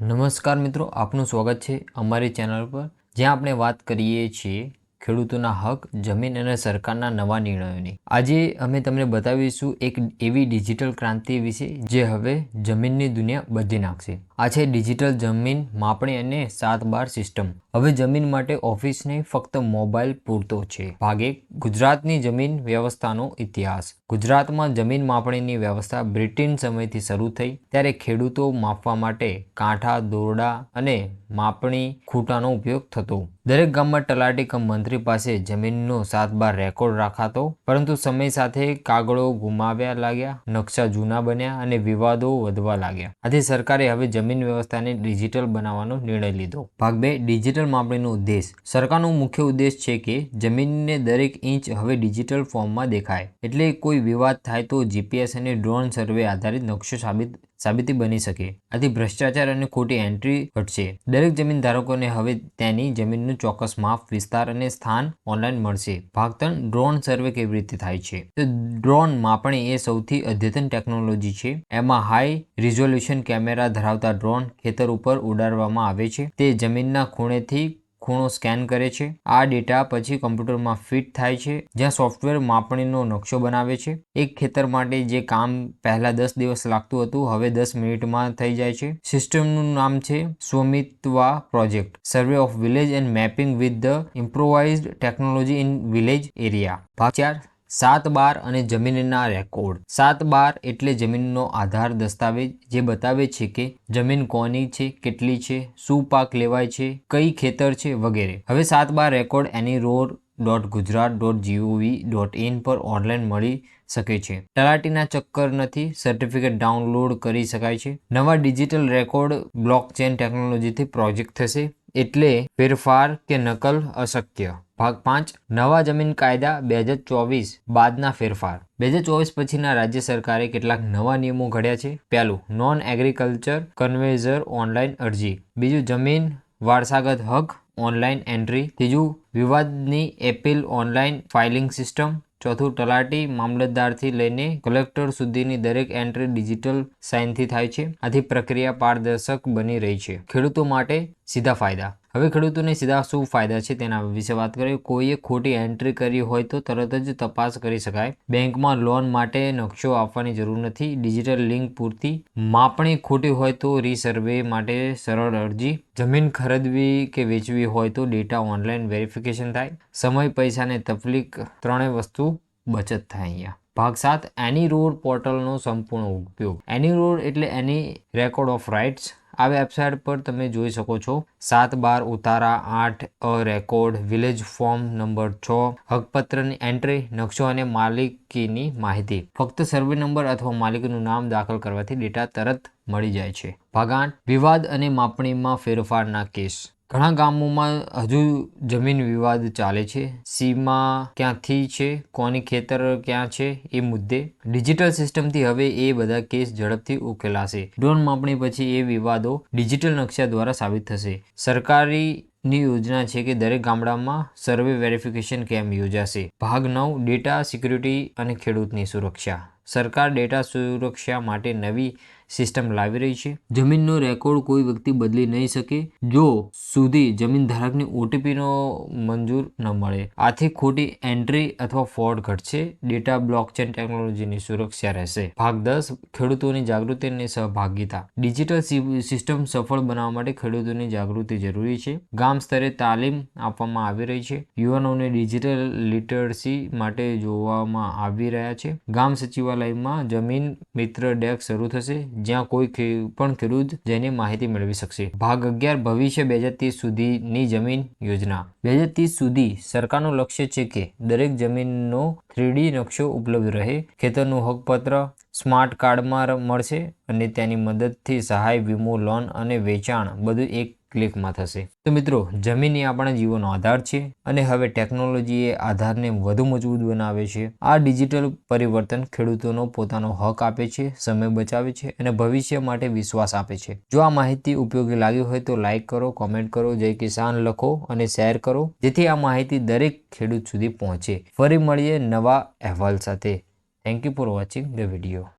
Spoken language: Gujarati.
નમસ્કાર મિત્રો, આપનું સ્વાગત છે અમારી ચેનલ પર, જ્યાં આપણે વાત કરીએ છીએ ખેડૂતોના હક, જમીન અને સરકારના નવા નિર્ણયોની. આજે અમે તમને બતાવીશું એક એવી ડિજિટલ ક્રાંતિ વિશે, જે હવે જમીનની દુનિયા બદલી નાખશે. આ છે ડિજિટલ જમીન માપણી અને સાત બાર સિસ્ટમ. હવે જમીન માટે ઓફિસ નહીં, ફક્ત મોબાઈલ પૂરતો છે. ભાગ ગુજરાતની જમીન વ્યવસ્થાનો ઇતિહાસ. ગુજરાતમાં જમીન માપણીની વ્યવસ્થા બ્રિટિશ સમયથી શરૂ થઈ, ત્યારે ખેડૂતો માપવા માટે કાંઠા, દોરડા અને માપણી ખૂંટાનો ઉપયોગ થતો. દરેક ગામમાં તલાટી કમ મંત્રી પાસે જમીનનો સાત બાર રેકોર્ડ રાખાતો, પરંતુ સમય સાથે કાગળો ગુમાવ્યા લાગ્યા, નકશા જૂના બન્યા અને વિવાદો વધવા લાગ્યા. આથી સરકારે હવે જમીન વ્યવસ્થાને ડિજિટલ બનાવવાનો નિર્ણય લીધો. ભાગ બે, ડિજિટલ માપણીનો ઉદ્દેશ. સરકારનો મુખ્ય ઉદ્દેશ છે કે જમીનને દરેક ઇંચ હવે ડિજિટલ ફોર્મમાં દેખાય. એટલે કોઈ વિવાદ થાય તો જીપીએસ અને ડ્રોન સર્વે આધારિત નકશો સાબિત, સાબિતી બની શકે. આથી ભ્રષ્ટાચાર અને ખોટી એન્ટ્રી ઘટશે. દરેક જમીન ધારકોને હવે તેની જમીનનું ચોક્કસ માપ, વિસ્તાર અને સ્થાન ઓનલાઈન મળશે. ભાગ ત્રણ, ડ્રોન સર્વે કેવી રીતે થાય છે? તો ડ્રોન માપણી એ સૌથી અદ્યતન ટેકનોલોજી છે. એમાં હાઈ રિઝોલ્યુશન કેમેરા ધરાવતા ડ્રોન ખેતર ઉપર ઉડાડવામાં આવે છે. તે જમીનના ખૂણેથી ખૂણો સ્કેન કરે છે. આ ડેટા પછી કમ્પ્યુટરમાં ફિટ થાય છે, જ્યાં સોફ્ટવેર માપણીનો નકશો બનાવે છે. એક ખેતર માટે જે કામ પહેલા દસ દિવસ લાગતું હતું, હવે દસ મિનિટમાં થઈ જાય છે. સિસ્ટમનું નામ છે Swamitva project, survey of village and mapping with the improvised technology in village area. ભાગ ચાર સાત બાર અને જમીનના રેકોર્ડ. સાત બાર એટલે જમીનનો આધાર દસ્તાવેજ, જે બતાવે છે કે જમીન કોની છે, કેટલી છે, શું પાક લેવાય છે, કઈ ખેતર છે વગેરે. હવે સાત બાર record any ROR dot Gujarat dot G O V dot in પર ઓનલાઈન મળી શકે છે. તલાટીના ચક્કર નથી, સર્ટિફિકેટ ડાઉનલોડ કરી શકાય છે. નવા ડિજિટલ રેકોર્ડ બ્લોકચેન ટેકનોલોજીથી પ્રોજેક્ટ થશે, એટલે ફેરફાર કે નકલ અશક્ય. ભાગ પાંચ, નવા જમીન કાયદા બે હજાર ચોવીસ બાદના ફેરફાર. બે હજાર ચોવીસ પછીના રાજ્ય સરકારે કેટલાક નવા નિયમો ઘડ્યા છે. પહેલું નોન એગ્રીકલ્ચર કન્વેઝર ઓનલાઈન અરજી. બીજું, જમીન વારસાગત હક ઓનલાઈન એન્ટ્રી ત્રીજું, વિવાદની એપીલ ઓનલાઈન ફાઇલિંગ સિસ્ટમ ચોથું, તલાટી મામલતદારથી લઈને કલેક્ટર સુધીની દરેક એન્ટ્રી ડિજિટલ સાઇનથી થાય છે. આથી પ્રક્રિયા પારદર્શક બની રહી છે. ખેડૂતો માટે સીધા ફાયદા. હવે ખેડૂતોને સીધા શું ફાયદા છે તેના વિશે વાત કરીએ. કોઈએ ખોટી એન્ટ્રી કરી હોય તો તરત જ તપાસ કરી શકાય. બેંકમાં લોન માટે નકશો આપવાની જરૂર નથી. ડિજિટલ લિંક પૂરતી માપણી ખોટી હોય તો રીસર્વે માટે સરળ અરજી. જમીન ખરીદવી કે વેચવી હોય તો ડેટા ઓનલાઈન વેરિફિકેશન થાય. સમય પૈસાને તકલીફ ત્રણેય વસ્તુ બચત થાય અહીંયા. ભાગ સાત એની રોડ પોર્ટલનો સંપૂર્ણ ઉપયોગ. એની રોડ એટલે એની રેકોર્ડ ઓફ રાઇટ્સ આ વેબસાઇટ પર તમે જોઈ શકો છો સાત બાર ઉતારા, આઠ, A record, village form number છ, હકપત્રની એન્ટ્રી, નકશો અને માલિકીની માહિતી. ફક્ત સર્વે નંબર અથવા માલિકનું નામ દાખલ કરવાથી ડેટા તરત મળી જાય છે. ભાગ વિવાદ અને માપણીમાં ફેરફારના કેસ. ઘણા ગામોમાં હજુ જમીન વિવાદ ચાલે છે. સીમા ક્યાંથી છે? કોની ખેતર ક્યાં છે? એ મુદ્દે ડિજિટલ સિસ્ટમથી હવે એ બધા કેસ ઝડપથી ઉકેલાશે. ડ્રોન માપણી પછી એ વિવાદો ડિજિટલ નકશા દ્વારા સાબિત થશે. સરકારી ની યોજના છે કે દરેક ગામડામાં સર્વે વેરિફિકેશન કેમ્પ યોજાશે. ભાગ નવ, ડેટા સિક્યુરિટી અને ખેડૂતની સુરક્ષા. સરકાર ડેટા સુરક્ષા માટે નવી સિસ્ટમ લાવી રહી છે. જમીનનો રેકોર્ડ કોઈ વ્યક્તિ બદલી નહીં શકે જો સુધી જમીન ધારકની ઓટીપીનો મંજૂર ન મળે. આથી ખોટી એન્ટ્રી અથવા ફ્રોડ ઘટશે. ડેટા બ્લોકચેન ટેકનોલોજીની સુરક્ષા રહેશે. ભાગ દસ, ખેડૂતોની જાગૃતિ અને સહભાગિતા. ડિજિટલ સિસ્ટમ સફળ બનાવવા માટે ખેડૂતોની જાગૃતિ જરૂરી છે. ગામ સ્તરે તાલીમ આપવામાં આવી રહી છે. યુવાનોને ડિજિટલ લિટરસી માટે જોવામાં આવી રહ્યા છે. ગામ સચિવાલયમાં જમીન મિત્ર ડેક શરૂ થશે. જ્યાં કોઈ પણ ખેડૂત જઈને માહિતી મેળવી શકશે. ભાગ અગિયાર, ભવિષ્ય બે હજાર ત્રીસ સુધીની જમીન યોજના. બે હજાર ત્રીસ સુધી સરકારનું લક્ષ્ય છે કે દરેક જમીનનો થ્રીડી નકશો ઉપલબ્ધ રહે, ખેતરનું હકપત્ર સ્માર્ટ કાર્ડમાં મળશે અને તેની મદદથી સહાય, વીમો, લોન અને વેચાણ બધું એક ક્લિકમાં થશે. તો મિત્રો જમીન એ આપણા જીવનનો આધાર છે અને હવે ટેકનોલોજી એ આધારને વધુ મજબૂત બનાવે છે. આ ડિજિટલ પરિવર્તન ખેડૂતોનો પોતાનો હક આપે છે, સમય બચાવે છે અને ભવિષ્ય માટે વિશ્વાસ આપે છે. જો આ માહિતી ઉપયોગી લાગી હોય તો લાઇક કરો, કોમેન્ટ કરો, જય કિસાન લખો અને શેર કરો, જેથી આ માહિતી દરેક ખેડૂત સુધી પહોંચે. ફરી મળીએ નવા અહેવાલ સાથે. Thank you for watching the video